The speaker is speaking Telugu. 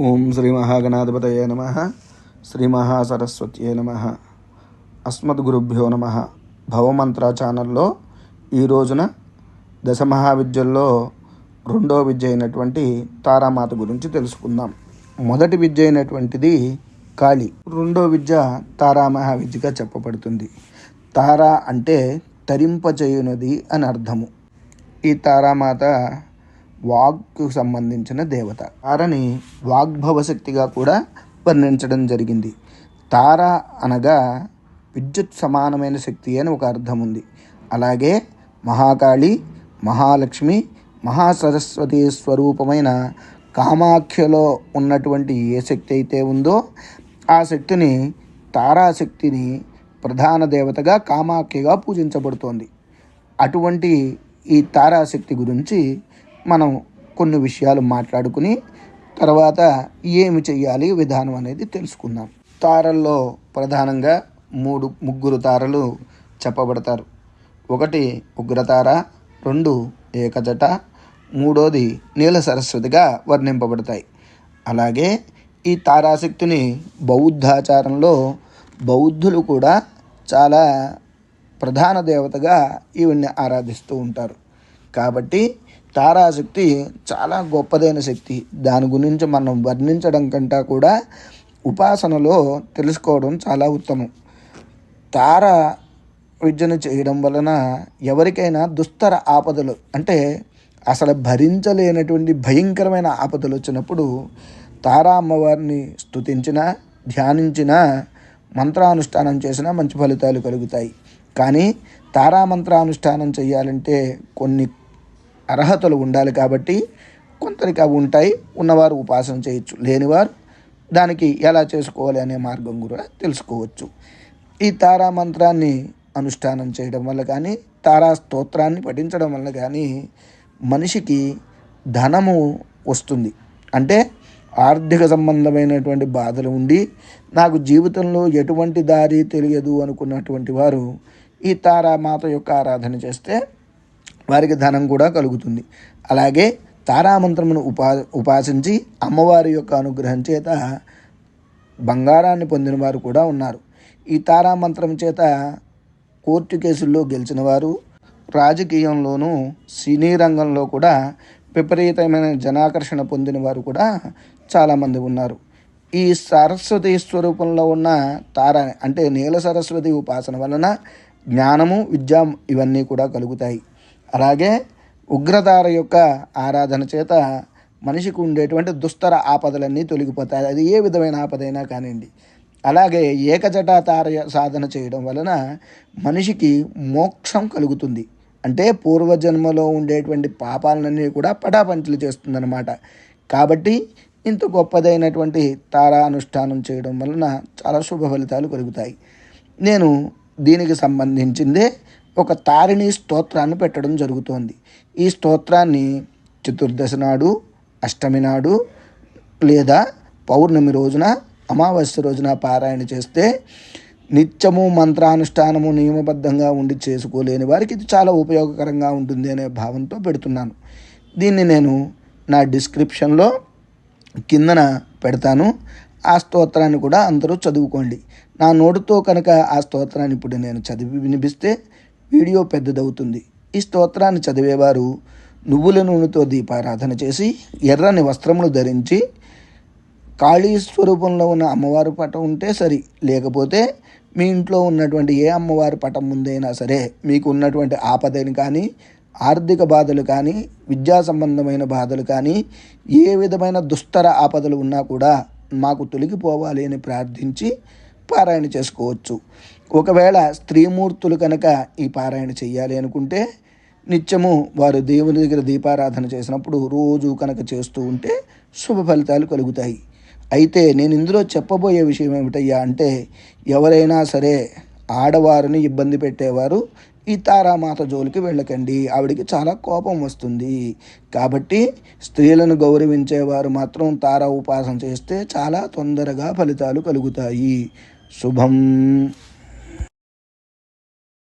ఓం శ్రీ మహాగణాధిపతయే నమ శ్రీ మహాసరస్వత్యే నమ. అస్మద్గురుభ్యో నమ. భవమంత్ర ఛానల్లో ఈ రోజున దశ మహావిద్యల్లో రెండో విద్య అయినటువంటి తారామాత గురించి తెలుసుకుందాం. మొదటి విద్య అయినటువంటిది కాళి. రెండో విద్య తారామహావిద్యగా చెప్పబడుతుంది. తారా అంటే తరింపచేయునది అని అర్థము. ఈ తారామాత వాక్కు సంబంధించిన దేవత. తారని వాగ్భవ శక్తిగా కూడా వర్ణించడం జరిగింది. తార అనగా విద్యుత్ సమానమైన శక్తి అని ఒక అర్థం ఉంది. అలాగే మహాకాళి మహాలక్ష్మి మహాసరస్వతి స్వరూపమైన కామాఖ్యలో ఉన్నటువంటి ఏ శక్తి అయితే ఉందో ఆ శక్తిని తారాశక్తిని ప్రధాన దేవతగా కామాఖ్యగా పూజించబడుతోంది. అటువంటి ఈ తారాశక్తి గురించి మనం కొన్ని విషయాలు మాట్లాడుకుని తర్వాత ఏమి చేయాలి విధానం అనేది తెలుసుకుందాం. తారల్లో ప్రధానంగా మూడు ముగ్గురు తారలు చెప్పబడతారు. ఒకటి ఉగ్రతార రెండు ఏకజట మూడోది నీల సరస్వతిగా వర్ణింపబడతాయి. అలాగే ఈ తారాశక్తిని బౌద్ధాచారంలో బౌద్ధులు కూడా చాలా ప్రధాన దేవతగా ఈవిడ్ని ఆరాధిస్తూ ఉంటారు. కాబట్టి తారాశక్తి చాలా గొప్పదైన శక్తి. దాని గురించి మనం వర్ణించడం కంటే కూడా ఉపాసనలో తెలుసుకోవడం చాలా ఉత్తమం. తార విద్యను చేయడం వలన ఎవరికైనా దుస్తర ఆపదలు అంటే అసలు భరించలేనటువంటి భయంకరమైన ఆపదలు వచ్చినప్పుడు తారా అమ్మవారిని స్తుతించిన ధ్యానించిన మంత్రానుష్ఠానం చేసినా మంచి ఫలితాలు కలుగుతాయి. కానీ తారా మంత్రానుష్ఠానం చేయాలంటే కొన్ని అర్హతలు ఉండాలి కాబట్టి కొంతరికి అవి ఉంటాయి ఉన్నవారు ఉపాసన చేయొచ్చు లేనివారు దానికి ఎలా చేసుకోవాలి అనే మార్గం కూడా తెలుసుకోవచ్చు. ఈ తారా మంత్రాన్ని అనుష్ఠానం చేయడం వల్ల కానీ తారా స్తోత్రాన్ని పఠించడం వల్ల కానీ మనిషికి ధనము వస్తుంది. అంటే ఆర్థిక సంబంధమైనటువంటి బాధలు ఉండి నాకు జీవితంలో ఎటువంటి దారి తెలియదు అనుకున్నటువంటి వారు ఈ తారామాత యొక్క ఆరాధన చేస్తే వారికి ధనం కూడా కలుగుతుంది. అలాగే తారామంత్రమును ఉపా ఉపాసించి అమ్మవారి యొక్క అనుగ్రహం చేత బంగారాన్ని పొందిన వారు కూడా ఉన్నారు. ఈ తారామంత్రం చేత కోర్టు కేసుల్లో గెలిచిన వారు రాజకీయంలోనూ సినీ రంగంలో కూడా విపరీతమైన జనాకర్షణ పొందిన వారు కూడా చాలామంది ఉన్నారు. ఈ సరస్వతి స్వరూపంలో ఉన్న తార అంటే నీల సరస్వతి ఉపాసన వలన జ్ఞానము విద్య ఇవన్నీ కూడా కలుగుతాయి. అలాగే ఉగ్రతార యొక్క ఆరాధన చేత మనిషికి ఉండేటువంటి దుస్తర ఆపదలన్నీ తొలగిపోతాయి. అది ఏ విధమైన ఆపదైనా కానివ్వండి. అలాగే ఏకజటా తార సాధన చేయడం వలన మనిషికి మోక్షం కలుగుతుంది. అంటే పూర్వజన్మలో ఉండేటువంటి పాపాలన్నీ కూడా పటాపంచలు చేస్తుందన్నమాట. కాబట్టి ఇంత గొప్పదైనటువంటి తారా అనుష్ఠానం చేయడం వలన చాలా శుభ ఫలితాలు కలుగుతాయి. నేను దీనికి సంబంధించిందే ఒక తారిణి స్తోత్రాన్ని పెట్టడం జరుగుతోంది. ఈ స్తోత్రాన్ని చతుర్దశి నాడు అష్టమి నాడు లేదా పౌర్ణమి రోజున అమావాస్య రోజున పారాయణ చేస్తే నిత్యము మంత్రానుష్ఠానము నియమబద్ధంగా ఉండి చేసుకోలేని వారికి ఇది చాలా ఉపయోగకరంగా ఉంటుంది అనే భావంతో పెడుతున్నాను. దీన్ని నేను నా డిస్క్రిప్షన్లో కిందన పెడతాను. ఆ స్తోత్రాన్ని కూడా అందరూ చదువుకోండి. నా నోటుతో కనుక ఆ స్తోత్రాన్ని ఇప్పుడు నేను చదివి వినిపిస్తే వీడియో పెద్దదవుతుంది. ఈ స్తోత్రాన్ని చదివేవారు నువ్వుల నూనెతో దీపారాధన చేసి ఎర్రని వస్త్రములు ధరించి కాళీ స్వరూపంలో ఉన్న అమ్మవారి పటం ఉంటే సరి. లేకపోతే మీ ఇంట్లో ఉన్నటువంటి ఏ అమ్మవారి పటం ముందైనా సరే మీకు ఉన్నటువంటి ఆపదని కానీ ఆర్థిక బాధలు కానీ విద్యా సంబంధమైన బాధలు కానీ ఏ విధమైన దుస్తర ఆపదలు ఉన్నా కూడా మాకు తొలగిపోవాలి అని ప్రార్థించి పారాయణ చేసుకోవచ్చు. ఒకవేళ స్త్రీమూర్తులు కనుక ఈ పారాయణ చేయాలి అనుకుంటే నిత్యము వారు దేవుని దగ్గర దీపారాధన చేసినప్పుడు రోజు కనుక చేస్తూ ఉంటే శుభ ఫలితాలు కలుగుతాయి. అయితే నేను ఇందులో చెప్పబోయే విషయం ఏమిటయ్యా అంటే ఎవరైనా సరే ఆడవారిని ఇబ్బంది పెట్టేవారు ఈ తారామాత జోలికి వెళ్ళకండి. ఆవిడికి చాలా కోపం వస్తుంది. కాబట్టి స్త్రీలను గౌరవించేవారు మాత్రం తారా ఉపాసన చేస్తే చాలా తొందరగా ఫలితాలు కలుగుతాయి. శుభం.